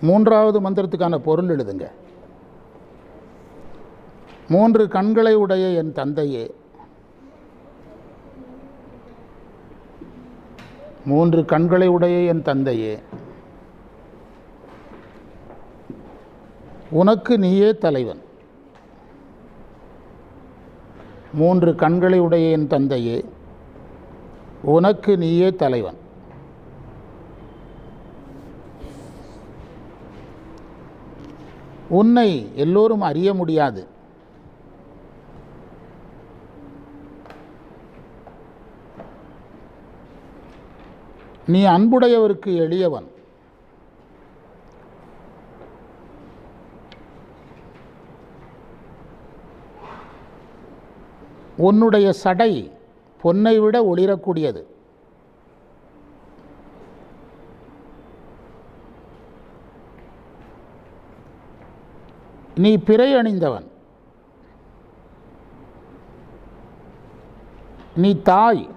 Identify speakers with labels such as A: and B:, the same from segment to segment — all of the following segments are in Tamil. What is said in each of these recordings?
A: மூன்றாவது மந்திரத்துக்கான பொருள் எழுதுங்க. மூன்று கண்களை உடைய என் தந்தையே. மூன்று கண்களை உடைய என் தந்தையே. உனக்கு நீயே தலைவன். மூன்று கண்களை உடைய என் தந்தையே. உனக்கு நீயே தலைவன். உன்னை எல்லோரும் அறிய முடியாது. நீ அன்புடையவருக்கு எளியவன். உன்னுடைய சடை பொன்னை விட ஒளிரக்கூடியது. நீ பிறை அணிந்தவன் நீ தாய்.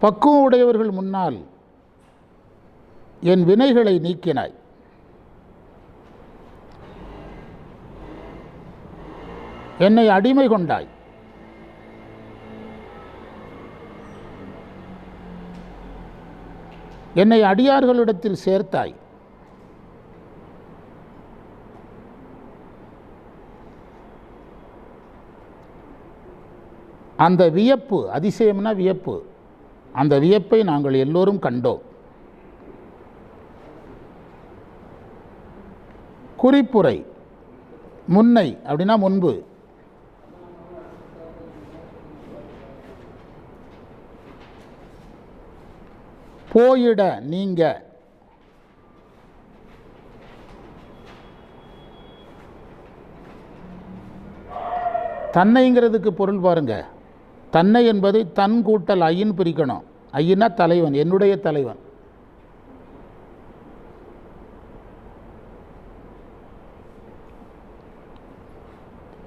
A: பக்குவம் உடையவர்கள் முன்னால் என் வினைகளை நீக்கினாய். என்னை அடிமை கொண்டாய். என்னை அடியார்களிடத்தில் சேர்த்தாய். அந்த வியப்பு அதிசயம்னா வியப்பு. அந்த வியப்பை நாங்கள் எல்லோரும் கண்டோம். குறிப்புரை முன்னை அப்படின்னா முன்பு. போயிட நீங்க. தன்னைங்கிறதுக்கு பொருள் பாருங்க. தன்னை என்பதை தன் கூட்டல் ஐயின் பிரிக்கணும். ஐயினா தலைவன் என்னுடைய தலைவன்.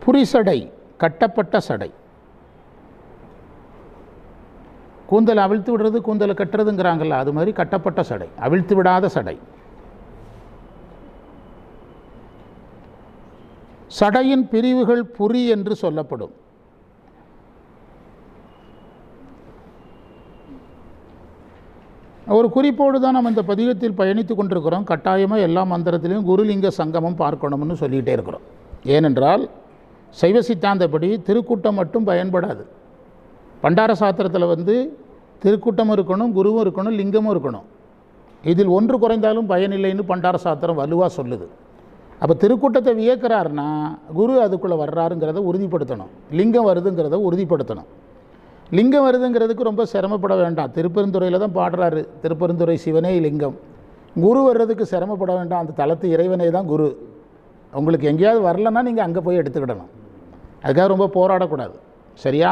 A: புரிசடை கட்டப்பட்ட சடை. கூந்தலை அவிழ்த்து விடுறது கூந்தலை கட்டுறதுங்கிறாங்கல்ல அது மாதிரி கட்டப்பட்ட சடை அவிழ்த்து விடாத சடை. சடையின் பிரிவுகள் புரி என்று சொல்லப்படும். ஒரு குறிப்போடு தான் நம்ம இந்த பதிகத்தில் பயணித்து கொண்டிருக்கிறோம். கட்டாயமாக எல்லா மந்திரத்திலையும் குருலிங்க சங்கமம் பார்க்கணும்னு சொல்லிகிட்டே இருக்கிறோம். ஏனென்றால் சைவ சித்தாந்தப்படி திருக்கூட்டம் மட்டும் பயன்படாது. பண்டார சாத்திரத்தில் வந்து திருக்கூட்டம் இருக்கணும் குருவும் இருக்கணும் லிங்கமும் இருக்கணும். இதில் ஒன்று குறைந்தாலும் பயனில்லைன்னு பண்டார சாத்திரம் வலுவாக சொல்லுது. அப்போ திருக்கூட்டத்தை வியக்கிறாருன்னா குரு அதுக்குள்ளே வர்றாருங்கிறத உறுதிப்படுத்தணும். லிங்கம் வருதுங்கிறத உறுதிப்படுத்தணும். லிங்கம் வருதுங்கிறதுக்கு ரொம்ப சிரமப்பட வேண்டாம். திருப்பெருந்துறையில் தான் பாடுறாரு. திருப்பெருந்துறை சிவனே லிங்கம். குரு வர்றதுக்கு சிரமப்பட வேண்டாம். அந்த தளத்து இறைவனே தான் குரு. உங்களுக்கு எங்கேயாவது வரலன்னா நீங்கள் அங்கே போய் எடுத்துக்கிடணும். அதுக்காக ரொம்ப போராடக்கூடாது. சரியா?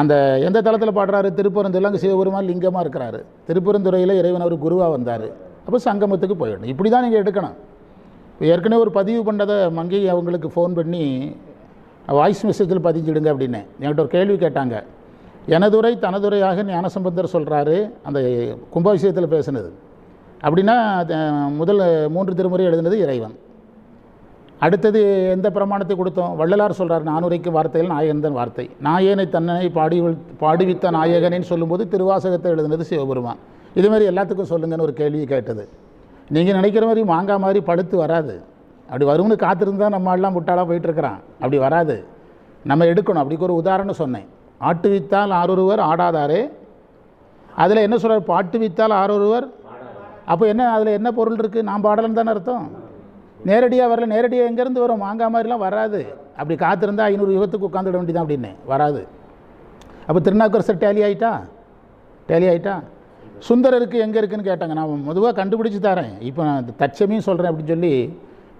A: அந்த எந்த தளத்தில் பாடுறாரு? திருப்பரந்துறையில் அங்கே சிவபெருமான் லிங்கமாக இருக்கிறாரு. திருப்பெருந்துறையில் இறைவன் அவர் குருவாக வந்தார். அப்போ சங்கமத்துக்கு போயிடணும். இப்படி தான் நீங்கள் எடுக்கணும். இப்போ ஏற்கனவே ஒரு பதிவு பண்ணதை மங்கை அவங்களுக்கு ஃபோன் பண்ணி வாய்ஸ் மெசேஜில் பதிஞ்சிடுங்க அப்படின்னு. என்கிட்ட ஒரு கேள்வி கேட்டாங்க. எனதுரை தனதுரையாக ஞானசம்பந்தர் சொல்கிறாரு அந்த கும்பாபிஷேகத்தில் பேசுனது. அப்படின்னா முதல் மூன்று திருமுறை எழுதினது இறைவன். அடுத்தது எந்த பிரமாணத்தை கொடுத்தோம்? வள்ளலார் சொல்கிறார் நானுரைக்கு வார்த்தையில் நாயகன் தான் வார்த்தை. நாயனை தன்னனை பாடி பாடுவித்த நாயகனேன்னு சொல்லும்போது திருவாசகத்தை எழுதுனது சிவபெருமான். இது மாதிரி எல்லாத்துக்கும் சொல்லுங்கன்னு ஒரு கேள்வி கேட்டது. நீங்கள் நினைக்கிற மாதிரி மாங்காய் மாதிரி படுத்து வராது. அப்படி வரும்னு காத்திருந்தா நம்ம எல்லாம் முட்டாளாக போயிட்டுருக்கிறான். அப்படி வராது. நம்ம எடுக்கணும். அப்படிக்கு ஒரு உதாரணம் சொன்னேன். ஆட்டு வித்தால் ஆரொருவர் ஆடாதாரே? அதில் என்ன சொல்கிறார் பாட்டு வித்தால் ஆரொருவர் அப்போ என்ன அதில் என்ன பொருள் இருக்குது நான் பாடலன்னு தானே அர்த்தம். நேரடியாக வரல நேரடியாக எங்கேருந்து வரும்? மாங்காய் மாதிரிலாம் வராது. அப்படி காத்திருந்தா ஐநூறு யுகத்துக்கு உட்காந்துட வேண்டியதான் அப்படின்னு வராது. அப்போ திருநாக்கரசர் டேலி ஆகிட்டா டேலி ஆகிட்டா சுந்தரருக்கு எங்கே இருக்குன்னு கேட்டாங்க. நான் மொதுவாக கண்டுபிடிச்சி தரேன். இப்போ நான் தச்சமையும் சொல்கிறேன் அப்படின்னு சொல்லி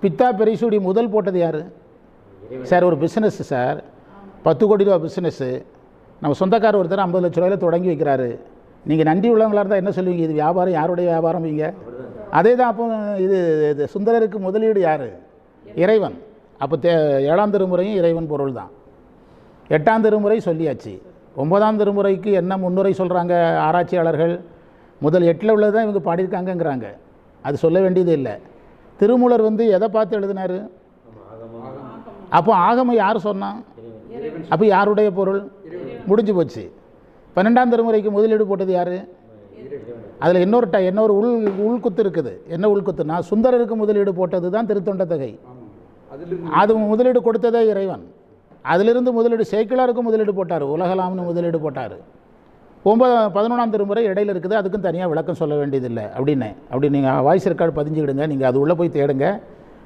A: பித்தா பெரிசூடி முதல் போட்டது யார்? சார் ஒரு பிஸ்னஸ் சார். பத்து கோடி ரூபா பிஸ்னஸ்ஸு நம்ம சொந்தக்கார ஒருத்தர் ஐம்பது லட்ச ரூபாயில் தொடங்கி வைக்கிறாரு. நீங்கள் நன்றி உள்ளவங்களாக இருந்தால் என்ன சொல்லுவீங்க? இது வியாபாரம் யாருடைய வியாபாரம் இங்க அதே தான் அப்போ இது இது சுந்தரருக்கு முதலீடு யார்? இறைவன். அப்போ தே ஏழாம் திருமுறையும் இறைவன் பொருள் தான் எட்டாம் திருமுறை சொல்லியாச்சு. ஒன்பதாம் திருமுறைக்கு என்ன முன்னுரை சொல்கிறாங்க ஆராய்ச்சியாளர்கள்? முதல் எட்டில் உள்ளது தான் இவங்க பாடியிருக்காங்கங்கிறாங்க. அது சொல்ல வேண்டியது இல்லை. திருமூலர் வந்து எதை பார்த்து எழுதினாரு? அப்போ ஆகம யார் சொன்னான் அப்போ யாருடைய பொருள்? முடிஞ்சு போச்சு. பன்னெண்டாம் திருமுறைக்கு முதலீடு போட்டது யார்? அதில் இன்னொரு ட இன்னொரு உள் உள்குத்து இருக்குது. என்ன உள்குத்துனா சுந்தரருக்கு முதலீடு போட்டது தான் திருத்தொண்டத்தகை
B: தொகை.
A: அது முதலீடு கொடுத்ததே இறைவன். அதிலிருந்து முதலீடு சேக்கிழாருக்கு முதலீடு போட்டார் உலகலாம்னு முதலீடு போட்டார். ஒம்பது பதினொன்றாம் திருமுறை இடையில இருக்குது அதுக்கும் தனியாக விளக்கம் சொல்ல வேண்டியதில்லை. அப்படின்னு அப்படி நீங்கள் வாய்ஸ் ரெக்கார்டு பதிஞ்சுக்கிடுங்க நீங்கள் அது உள்ளே போய் தேடுங்க.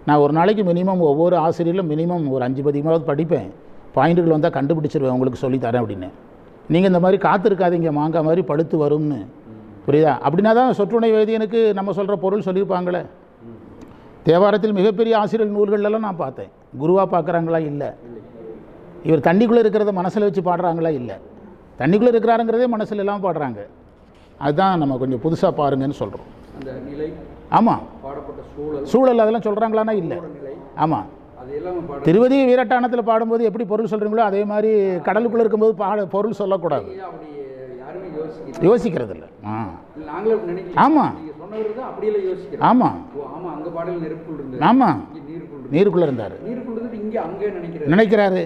A: நான் ஒரு நாளைக்கு மினிமம் ஒவ்வொரு ஆசிரியரிலும் மினிமம் ஒரு அஞ்சு பதிகமாவது படிப்பேன். பாயிண்ட்டுகள் வந்தால் கண்டுபிடிச்சிருவேன் உங்களுக்கு சொல்லித்தரேன் அப்படின்னு. நீங்கள் இந்த மாதிரி காத்திருக்காதீங்க மாங்காய் மாதிரி படுத்து வரும்னு. புரியுதா? அப்படின்னா தான் சொற்றுணை வேதியனுக்கு நம்ம சொல்கிற பொருள் சொல்லியிருப்பாங்களே. தேவாரத்தில் மிகப்பெரிய ஆசிரியர் நூல்கள்லாம் நான் பார்த்தேன். குருவாக பார்க்குறாங்களா? இல்லை. இவர் தண்ணிக்குள்ளே இருக்கிறத மனசில் வச்சு பாடுறாங்களா? இல்லை. தண்ணிக்குள்ளே இருக்கிறாருங்கிறதே மனசில் எல்லாம் பாடுறாங்க. அதுதான் நம்ம கொஞ்சம் புதுசாக பாருங்கன்னு சொல்கிறோம் ஆமாம்
B: சூழல்
A: அதெல்லாம் சொல்கிறாங்களான்னா இல்லை. ஆமாம் திருவதி வீரட்டானத்தில் பாடும்போது எப்படி பொருள் சொல்கிறீங்களோ அதே மாதிரி கடலுக்குள்ளே இருக்கும்போது பாட பொருள் சொல்லக்கூடாது. யோசிக்கிறது இல்லை ஆமாம் ஆமாம் ஆமாம் நீருக்குள்ளே இருந்தார். நினைக்கிறாரு.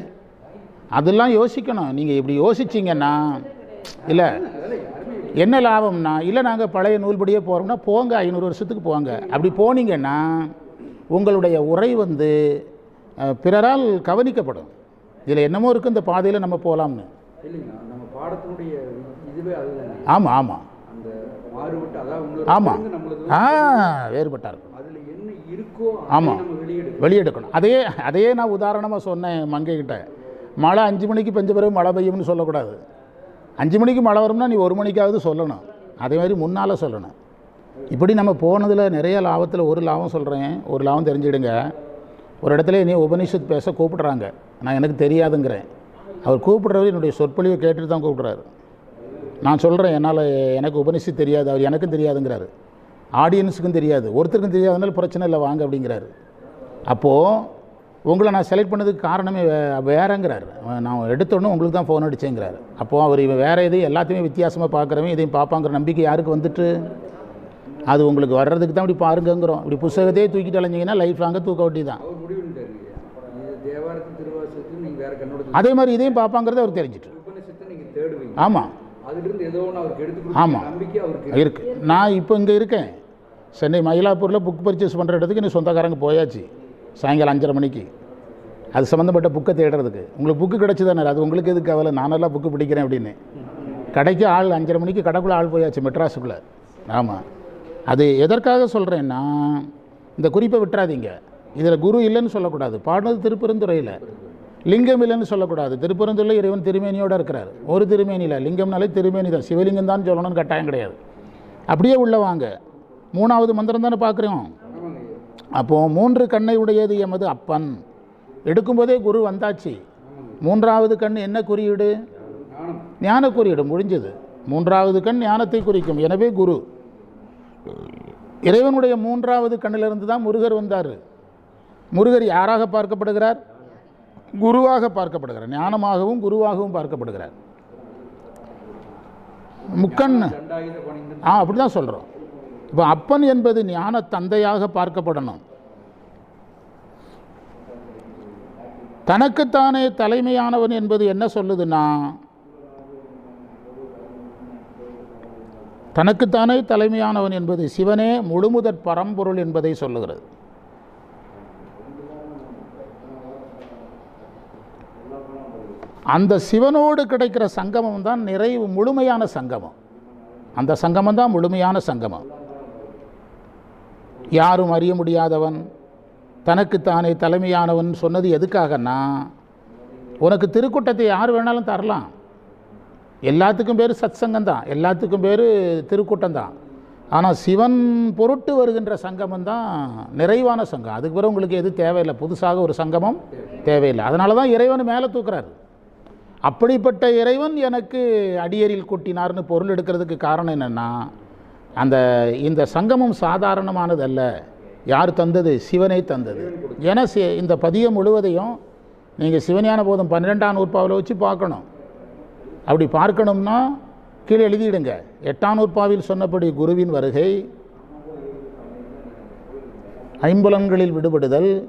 A: அதெல்லாம் யோசிக்கணும். நீங்கள் இப்படி யோசிச்சிங்கன்னா இல்லை என்ன லாபம்னா இல்லை நாங்கள் பழைய நூல்படியே போகிறோம்னா போங்க ஐநூறு வருஷத்துக்கு போங்க. அப்படி போனீங்கன்னா உங்களுடைய உரை வந்து பிறரால் கவனிக்கப்படும். இதில் என்னமோ இருக்குது இந்த பாதையில் நம்ம போகலாம்னு
B: பாடத்தினுடைய இதுவே அதுதானே?
A: ஆமாம் ஆமாம்
B: அந்த மாறுபட்டு உங்களோட
A: ஆமாம் ஆ வேறுபட்டா இருக்கும்.
B: அதுல என்ன இருக்கோ
A: ஆமா.
B: அதை நம்ம வெளியெடுக்கணும்.
A: வெளியெடுக்கணும். அதையே அதையே நான் உதாரணமாக சொன்னேன் மங்கைக்கிட்ட மழை அஞ்சு மணிக்கு பெஞ்ச பிறகு மழை பெய்யும்னு சொல்லக்கூடாது. அஞ்சு மணிக்கு மழை வரும்னா நீ ஒரு மணிக்காவது சொல்லணும். அதே மாதிரி முன்னால் சொல்லணும். இப்படி நம்ம போனதில் நிறைய லாபத்தில் ஒரு லாபம் சொல்கிறேன் ஒரு லாபம் தெரிஞ்சுடுங்க. ஒரு இடத்துல நீ உபனிஷத் பேச கூப்பிடுறாங்க. நான் எனக்கு தெரியாதுங்கிறேன். அவர் கூப்பிடுறவர் என்னுடைய சொற்பொழிவை கேட்டுட்டு தான் கூப்பிட்றாரு. நான் சொல்கிறேன் என்னால் எனக்கு உபனிஷத் தெரியாது அவர் எனக்கும் தெரியாதுங்கிறாரு. ஆடியன்ஸுக்கும் தெரியாது ஒருத்தருக்கும் தெரியாதனால பிரச்சனை இல்லை வாங்க அப்படிங்கிறாரு. அப்போது உங்களை நான் செலக்ட் பண்ணதுக்கு காரணமே வே வேறங்கிறார். அவன் நான் எடுத்தோன்னே உங்களுக்கு தான் ஃபோன் அடிச்சேங்கிறார். அப்போது அவர் இவன் வேறு எதையும் எல்லாத்தையுமே வித்தியாசமாக பார்க்குறவன் இதையும் பார்ப்பாங்கிற நம்பிக்கை யாருக்கு வந்துட்டு? அது உங்களுக்கு வர்றதுக்கு தான் இப்படி பாருங்கங்கிறோம். இப்படி புஸ்தகத்தையே தூக்கிட்டு அலைஞ்சிங்கன்னா லைஃப் லாங்காக தூக்க வட்டி தான் அதே மாதிரி இதையும் பார்ப்பாங்கிறது அவர் தெரிஞ்சிட்டு ஆமாம்
B: அதிலிருந்து ஏதோ ஒன்று அவருக்கு எடுத்து
A: ஆமா.
B: கொடுக்க நம்பிக்கை அவருக்கு இருக்கு.
A: இருக்குது நான் இப்போ இங்கே இருக்கேன். சென்னை மயிலாப்பூரில் புக் பர்ச்சேஸ் பண்ணுற இடத்துக்கு இன்னும் சொந்தக்காரங்க போயாச்சு. சாயங்காலம் அஞ்சரை மணிக்கு. அது சம்மந்தப்பட்ட புக்கை தேடுறதுக்கு. உங்களுக்கு புக்கு கிடச்சிதானே? அது உங்களுக்கு எதுக்கு கவலை? நானெல்லாம் புக்கு பிடிக்கிறேன் அப்படின்னு. கடைக்கு ஆள் அஞ்சரை மணிக்கு கடைக்குள்ளே ஆள் போயாச்சு மெட்ராஸுக்குள்ளே. ஆமாம் அது எதற்காக சொல்கிறேன்னா இந்த குறிப்பை விட்டுறாதீங்க. இதில் குரு இல்லைன்னு சொல்லக்கூடாது. பாடுனது திருப்பெருந்துறையில். லிங்கம் இல்லைன்னு சொல்லக்கூடாது. திருப்பரந்தூரில் இறைவன் திருமேனியோடு இருக்கிறார். ஒரு திருமேனியில் லிங்கம்னாலே திருமேனி தான். சிவலிங்கம் தான் சொல்லணும்னு கட்டாயம் கிடையாது. அப்படியே உள்ளே வாங்க. மூணாவது மந்திரம் தானே பார்க்குறோம். அப்போது மூன்று கண்ணை உடையது எமது அப்பன். எடுக்கும்போதே குரு வந்தாச்சு. மூன்றாவது கண் என்ன குறியீடு? ஞான குறியீடு முடிஞ்சது. மூன்றாவது கண் ஞானத்தை குறிக்கும். எனவே குரு. இறைவனுடைய மூன்றாவது கண்ணிலிருந்து தான் முருகர் வந்தார். முருகர் யாராக பார்க்கப்படுகிறார்? குருவாக பார்க்கப்படுகிறார். ஞானமாகவும் குருவாகவும் பார்க்கப்படுகிறார். முக்கண். ஆ அப்படி தான் சொல்கிறோம் இப்போ அப்பன் என்பது ஞான தந்தையாக பார்க்கப்படணும். தனக்குத்தானே தலைமையானவன் என்பது என்ன சொல்லுதுன்னா தனக்குத்தானே தலைமையானவன் என்பது சிவனே முழுமுதற் பரம்பொருள் என்பதை சொல்லுகிறது. அந்த சிவனோடு கிடைக்கிற சங்கமம் தான் நிறைவு முழுமையான சங்கமம். அந்த சங்கமம் தான் முழுமையான சங்கமம். யாரும் அறிய முடியாதவன் தனக்குத்தானே தலைமையானவன் சொன்னது எதுக்காகன்னா உனக்கு திருக்கூட்டத்தை யார் வேணாலும் தரலாம். எல்லாத்துக்கும் பேர் சத்சங்கம் தான் எல்லாத்துக்கும் பேர் திருக்கூட்டம் தான். ஆனால் சிவன் பொருட்டு வருகின்ற சங்கமம் தான் நிறைவான சங்கம். அதுக்கு பிறகு உங்களுக்கு எது தேவையில்லை. புதுசாக ஒரு சங்கமம் தேவையில்லை. அதனால தான் இறைவன் மேலே தூக்குறாரு. அப்படிப்பட்ட இறைவன் எனக்கு அடியரில் கூட்டினார்னு பொருள் எடுக்கிறதுக்கு காரணம் என்னென்னா அந்த இந்த சங்கமம் சாதாரணமானது அல்ல யார் தந்தது? சிவனை தந்தது. ஏன்னா சி- இந்த பதியம் முழுவதையும் நீங்கள் சிவஞான போதும் பன்னிரெண்டாம் நூற்பாவில் வச்சு பார்க்கணும். அப்படி பார்க்கணும்னா கீழே எழுதிடுங்க. எட்டாம் நூற்பாவில் சொன்னபடி குருவின் வருகை ஐம்புலன்களில் விடுபடுதல்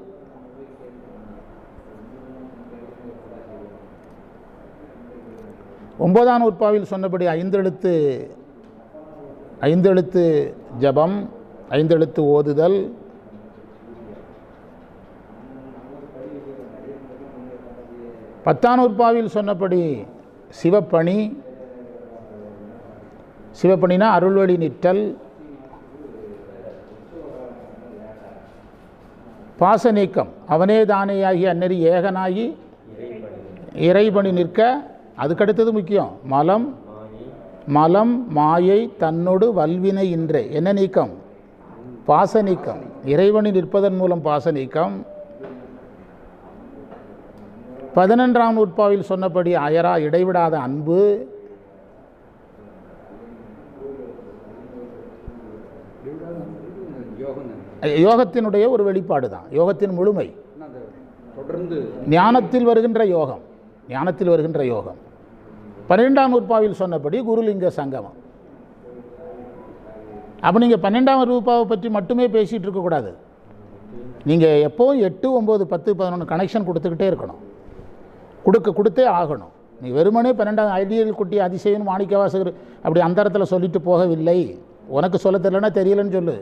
A: ஒன்பதாம் நூற்பாவில் சொன்னபடி ஐந்தெழுத்து ஐந்தெழுத்து ஜபம் ஐந்தெழுத்து ஓதுதல் பத்தாம் உற்பாவில் சொன்னபடி சிவப்பணி சிவப்பணினா அருள்வழி நிற்றல் பாச நீக்கம் அவனே தானேயாகி அந்நெறி ஏகனாகி இறைபணி நிற்க அதுக்கடுத்தது முக்கியம். மலம் மலம் மாயை தன்னோடு வல்வினை இன்றே. என்ன நீக்கம்? பாச நீக்கம். இறைவனி நிற்பதன் மூலம் பாச நீக்கம். பதினொன்றாம் நூற்பாவில் சொன்னபடி அயரா இடைவிடாத அன்பு. யோகத்தினுடைய ஒரு வெளிப்பாடு தான். யோகத்தின் முழுமை.
B: தொடர்ந்து
A: ஞானத்தில் வருகின்ற யோகம். ஞானத்தில் வருகின்ற யோகம். பன்னிரெண்டாம் ரூபாவில் சொன்னபடி குருலிங்க சங்கமம். அப்போ நீங்கள் பன்னெண்டாம் ரூபாவை பற்றி மட்டுமே பேசிகிட்டு இருக்கக்கூடாது நீங்கள் எப்போவும் எட்டு ஒம்பது பத்து பதினொன்று கனெக்ஷன் கொடுத்துக்கிட்டே இருக்கணும். கொடுக்க கொடுத்தே ஆகணும். நீ வெறுமனே பன்னெண்டாம் ஐடியல் குட்டி அதிசயம் மாணிக்கவாசகர் அப்படி அந்த இடத்துல சொல்லிட்டு போகவில்லை. உனக்கு சொல்ல தெரியலன்னா தெரியலன்னு சொல்லு.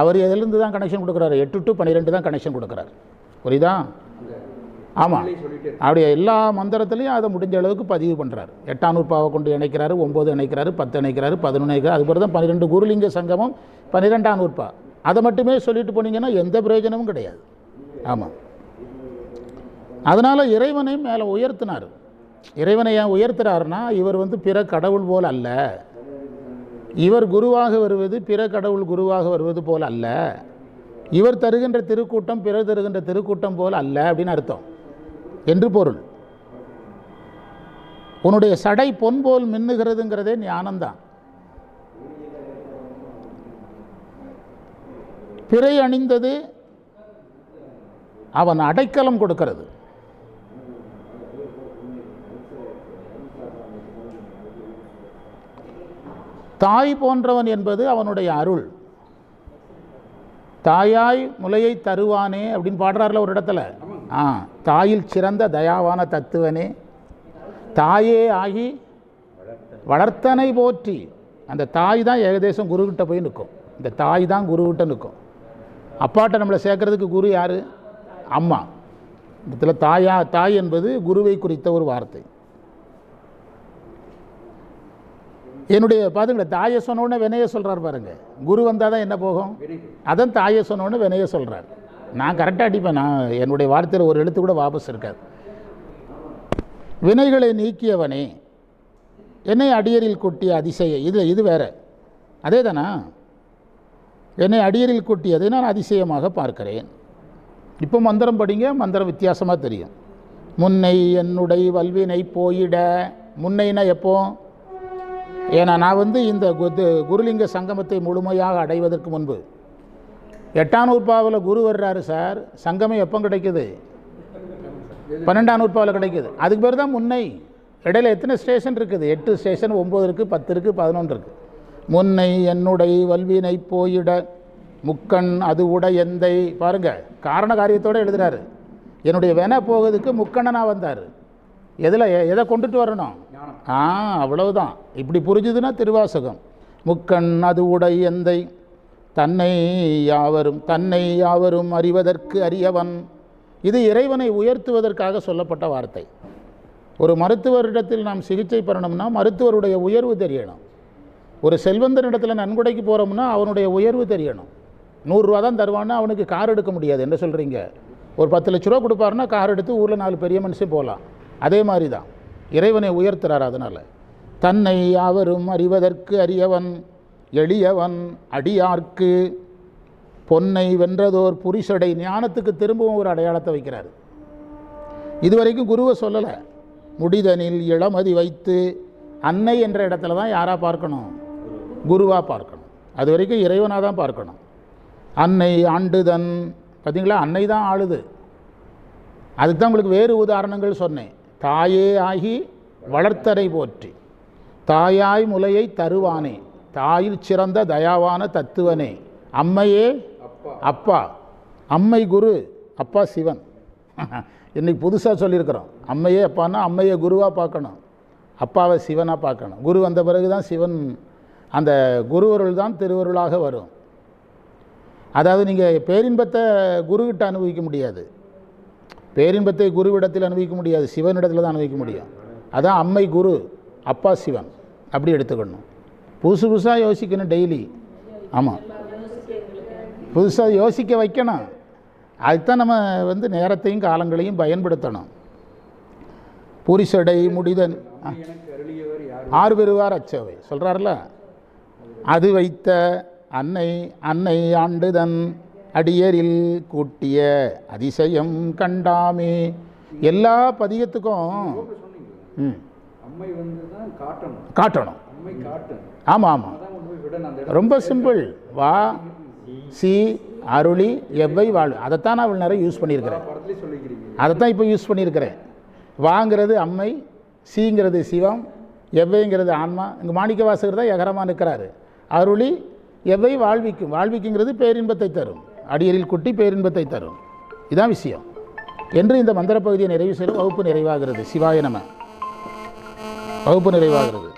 A: அவர் எதுலேருந்து தான் கனெக்ஷன் கொடுக்குறாரு? எட்டு டு பன்னிரெண்டு தான் கனெக்ஷன் கொடுக்குறாரு. புரியுதா? ஆமாம். அப்படியே எல்லா மந்திரத்துலையும் அதை முடிஞ்ச அளவுக்கு பதிவு பண்ணுறாரு எட்டாம் நூற்பாவை கொண்டு இணைக்கிறாரு ஒம்பது இணைக்கிறாரு பத்து இணைக்கிறாரு பதினொன்று இணைக்கிறாரு. அது பிறகு தான் பன்னிரெண்டு குருலிங்க சங்கமம் பன்னிரெண்டாம் நூற்பா. அதை மட்டுமே சொல்லிட்டு போனீங்கன்னா எந்த பிரயோஜனமும் கிடையாது. ஆமாம் அதனால் இறைவனை மேலே உயர்த்தினார். இறைவனை ஏன் உயர்த்துறாருன்னா இவர் வந்து பிற கடவுள் போல் அல்ல. இவர் குருவாக வருவது பிற கடவுள் குருவாக வருவது போல் அல்ல. இவர் தருகின்ற திருக்கூட்டம் பிறர் தருகின்ற திருக்கூட்டம் போல் அல்ல அப்படின்னு அர்த்தம். என்று பொருள். உன்னுடைய சடை பொன் போல் மின்னுகிறதுங்கிறதே ஞானம்தான் பிறை அணிந்தது அவன் அடைக்கலம் கொடுக்கிறது. தாய் போன்றவன் என்பது அவனுடைய அருள். தாயாய் முலையை தருவானே அப்படின்னு பாடுறார்ல ஒரு இடத்துல. ஆ தாயில் சிறந்த தயாவான தத்துவனே. தாயே ஆகி வளர்த்தனை போற்றி. அந்த தாய் தான் ஏகதேசம் குருக்கிட்ட போய் நிற்கும். இந்த தாய் தான் குருக்கிட்ட நிற்கும். அப்பாட்ட நம்மளை சேர்க்கறதுக்கு குரு யார்? அம்மா. இடத்துல தாயா தாய் என்பது குருவை குறித்த ஒரு வார்த்தை. என்னுடைய பாருங்க தாயை சொன்ன உடனே வினைய சொல்கிறார் பாருங்க. குரு வந்தால் தான் என்ன போகும்? அதான் தாயை சொன்ன உடனே வினைய சொல்கிறார் நான் கரெக்டாக அடிப்பேன். நான் என்னுடைய வார்த்தையில் ஒரு எழுத்து கூட வாபஸ் இருக்காது. வினைகளை நீக்கியவனே என்னை அடியரில் கொட்டிய அதிசய இது இது வேற. அதே தானா என்னை அடியரில் கொட்டியதை நான் அதிசயமாக பார்க்கிறேன். இப்போ மந்திரம் படிங்க மந்திரம் வித்தியாசமாக தெரியும். முன்னை என்னுடைய வல்வினை போயிட முன்னைனா எப்போ? ஏன்னா நான் வந்து இந்த குது குருலிங்க சங்கமத்தை முழுமையாக அடைவதற்கு முன்பு. எட்டாம் நூற்பாவில் குரு வர்றாரு சார் சங்கமம் எப்போ கிடைக்குது? பன்னெண்டாம் நூற்பாவில் கிடைக்குது. அதுக்கு பேர் தான் முன்னை. இடையில எத்தனை ஸ்டேஷன் இருக்குது? எட்டு ஸ்டேஷன் ஒம்பது இருக்குது பத்து இருக்குது பதினொன்று இருக்குது முன்னை என்னுடைய வல்வினை போயிட முக்கண் அது உட எந்தை. பாருங்க காரண காரியத்தோடு எழுதுறாரு. என்னுடைய வென போகிறதுக்கு முக்கண்ணனாக வந்தார். எதில் எதை கொண்டுட்டு வரணும்? ஆ அவ்வளவுதான். இப்படி புரிஞ்சுதுன்னா திருவாசகம். முக்கண் அது உடை எந்தை. தன்னை யாவரும் தன்னை யாவரும் அறிவதற்கு அறியவன் இது இறைவனை உயர்த்துவதற்காக சொல்லப்பட்ட வார்த்தை. ஒரு மருத்துவரிடத்தில் நாம் சிகிச்சை பெறணும்னா மருத்துவருடைய உயர்வு தெரியணும். ஒரு செல்வந்தனிடத்தில் நன்கொடைக்கு போகிறோம்னா அவனுடைய உயர்வு தெரியணும். நூறுரூவா தான் தருவான்னா அவனுக்கு கார் எடுக்க முடியாது. என்ன சொல்கிறீங்க ஒரு பத்து லட்ச ரூபா கொடுப்பாருன்னா கார் எடுத்து ஊரில் நாலு பெரிய மனுஷன் போகலாம் அதே மாதிரி தான் இறைவனை உயர்த்துறார் அதனால். தன்னை யாவரும் அறிவதற்கு அறியவன் எளியவன் அடியார்க்கு பொன்னை வென்றதோர் புரிசடை ஞானத்துக்கு திரும்பவும் ஒரு அடையாளத்தை வைக்கிறார். இதுவரைக்கும் குருவை சொல்லலை. முடிதனில் இளமதி வைத்து அன்னை என்ற இடத்துல தான் யாராக பார்க்கணும்? குருவாக பார்க்கணும். அது வரைக்கும் இறைவனாக தான் பார்க்கணும். அன்னை ஆண்டுதன் பார்த்தீங்களா அன்னை தான் ஆளுது. அதுக்கு தான் உங்களுக்கு வேறு உதாரணங்கள் சொன்னேன். தாயே ஆகி வளர்த்தரை போற்றி தாயாய் முலையை தருவானே. தாயில் சிறந்த தயாவான தத்துவனே. அம்மையே
B: அப்பா.
A: அம்மை குரு அப்பா சிவன். இன்னைக்கு புதுசாக சொல்லியிருக்கிறோம். அம்மையே அப்பான்னா அம்மையை குருவாக பார்க்கணும். அப்பாவை சிவனாக பார்க்கணும். குரு வந்த பிறகு தான் சிவன் அந்த குருவருள் தான் திருவருளாக வரும். அதாவது நீங்கள் பேரின்பத்தை குருகிட்ட அனுபவிக்க முடியாது. பேரின்பத்தை குருவிடத்தில் அனுபவிக்க முடியாது. சிவனிடத்தில் தான் அனுபவிக்க முடியும். அதான் அம்மை குரு அப்பா சிவன். அப்படி எடுத்துக்கணும். புதுசு புதுசாக யோசிக்கணும் டெய்லி ஆமாம் புதுசாக யோசிக்க வைக்கணும். அதுதான் நம்ம வந்து நேரத்தையும் காலங்களையும் பயன்படுத்தணும். புரிசடை முடிதன் ஆறு பெறுவார் அச்சவை சொல்கிறார்ல அது வைத்த அன்னை அன்னை ஆண்டுதன் அடியரில் கூட்டிய அதிசயம் கண்டாமே. எல்லா பதிகத்துக்கும். ம்,
B: காட்டணும்.
A: ஆமாம் ஆமாம் ரொம்ப சிம்பிள். வா சி அருளி எவ்வை வாழ். அதைத்தான் நான் இவ்வளோ நேரம் யூஸ் பண்ணியிருக்கிறேன். அதைத்தான் இப்போ யூஸ் பண்ணியிருக்கிறேன். வாங்கிறது அம்மை சீங்கிறது சிவம் எவ்வைங்கிறது ஆன்மா. இங்கே மாணிக்க வாசகர் தான் எகரமாக நிற்கிறாரு. அருளி எவ்வை வாழ்விக்கும். வாழ்விக்குங்கிறது பேரின்பத்தை தரும். அடியரில் குட்டி பேரின்பத்தை தரும். இதான் விஷயம். என்று இந்த மந்திர பகுதியை நிறைவு செய்து வகுப்பு நிறைவாகிறது. சிவாய நம. வகுப்பு நிறைவாகிறது.